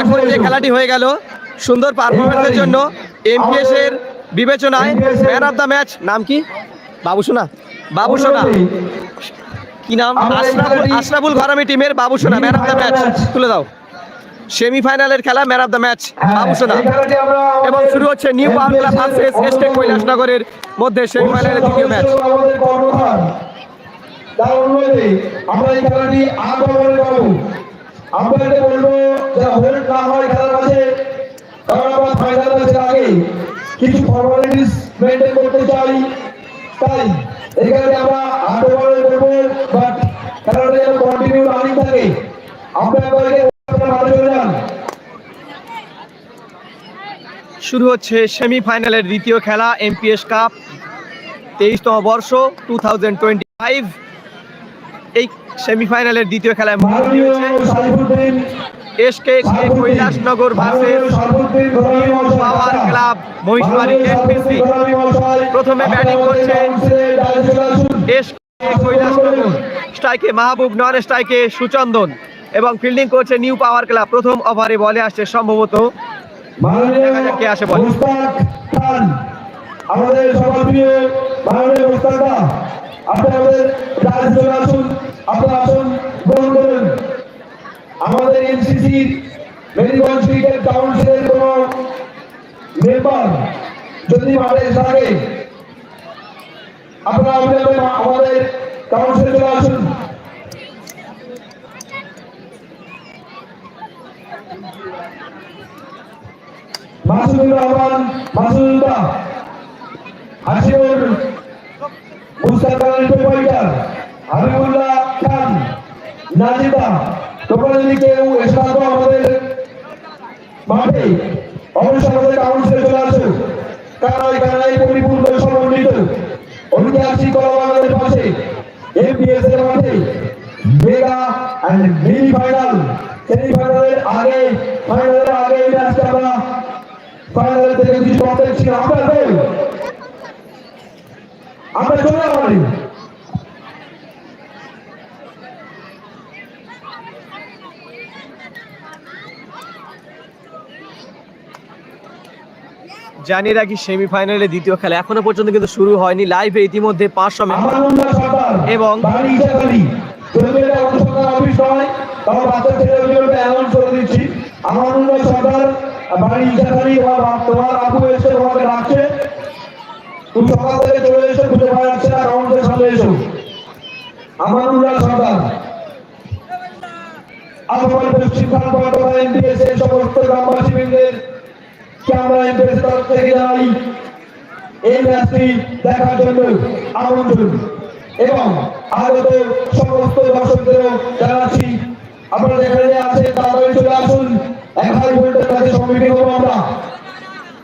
এখন যে খেলাটি হয়ে গেল সুন্দর পারফরমেন্সের জন্য এমপিএস এর বিবেচনায় ম্যান অফ দ্য ম্যাচ নাম কি? বাবুসোনা বাবুসোনা কি নাম? আশরাফুল আশরাফুল ঘরামি টিমের বাবুসোনা ম্যান অফ দ্য ম্যাচ তুলে দাও। সেমিফাইনালের খেলা ম্যান অফ দ্য ম্যাচ বাবু সোনা। এবং শুরু হচ্ছে নিউ পাওয়ার ক্লাব ভার্সেস এস্টেক কৈলাসনগরের মধ্যে সেমিফাইনালের দ্বিতীয় ম্যাচ তার অনুরোধে আমরা এই খেলাটি ওভারে পাবো এটা বলব, যারা হোল্ড না হয়, খেলার মাঝে কারণ ফাইনাল ম্যাচের আগে কিছু ফর্মালিটিস মেনটেন করতে চাই। তাই খেলাটি আমরা করব বাট খেলাটা যেন কন্টিনিউ রানিং থাকে। শুরু হচ্ছে সেমিফাইনালের দ্বিতীয় খেলা এমপিএস কাপ তেইশতম বর্ষ টু থাউজেন্ড টোয়েন্টি ফাইভ এই সেমিফাইনালের দ্বিতীয় খেলায় মুখোমুখি হয়েছে। SK Kailashnagar versus power club Mahishbari NPC প্রথমে ব্যাটিং করছে এসকে কৈলাসনগর। স্ট্রাইকে মাহবুব নন স্ট্রাইকে সুচন্দন। এবং ফিল্ডিং করছে নিউ পাওয়ার ক্লাব প্রথম ওভারে বলে আসছে সম্ভবত। কে আসে বলে। আমাদের সবার প্রিয় মাননীয় মুস্তাকদা আপনি আমাদের রাজ্য চলে আসুন, আপনার আসুন, গ্রহণ করুন। আমাদের এনসিসি মেরিগঞ্জ ক্রিকেট কাউন্সিলের কোন মেম্বার যদি মাঠে থাকে, আপনারা আমাদের আমাদের কাউন্সিলে চলে আসুন। মাসুদুর রহমান মাসুদুল্লাহ হাসিউর মুস্তাকাল পেপাইটার হাবিবুল্লাহ খান নাজিদা তোমরা যদি কেউ এসে আমাদের মাঠে অবশ্যই আমাদের কাউন্সিলে চলে আসো কারণ এখানে পরিপূর্ণ সমন্বিত? ঐতিহাসিক আমাদের পাশে এমপিএস এর মাঠে, মেগা অ্যান্ড মিনি ফাইনাল সেমিফাইনালের আগে, ফাইনালের আগে এই ম্যাচটা আমরা ফাইনাল থেকে কিছু অর্ধেক ছিল আমরা আমরা চলে যাব জানিয়ে রাখি সেমিফাইনালের দ্বিতীয় খেলা এখনও পর্যন্ত কিন্তু শুরু হয়নি। লাইভে ইতিমধ্যে পাঁচশো এবং- উল্লাস সরকার আমার পশ্চিম এর সমস্ত গ্রামবাসী বৃন্দের কে আমরা এনডিএস তরফ থেকে দাঁড়াই এই ম্যাচটি দেখার জন্য আমন্ত্রণ এবং আগত সমস্ত দর্শকদেরও জানাচ্ছি, আপনারা যেখানে আছে তাড়াতাড়ি চলে আসুন। হাই ভোল্টের কাছে সম্মিলিত হব আমরা।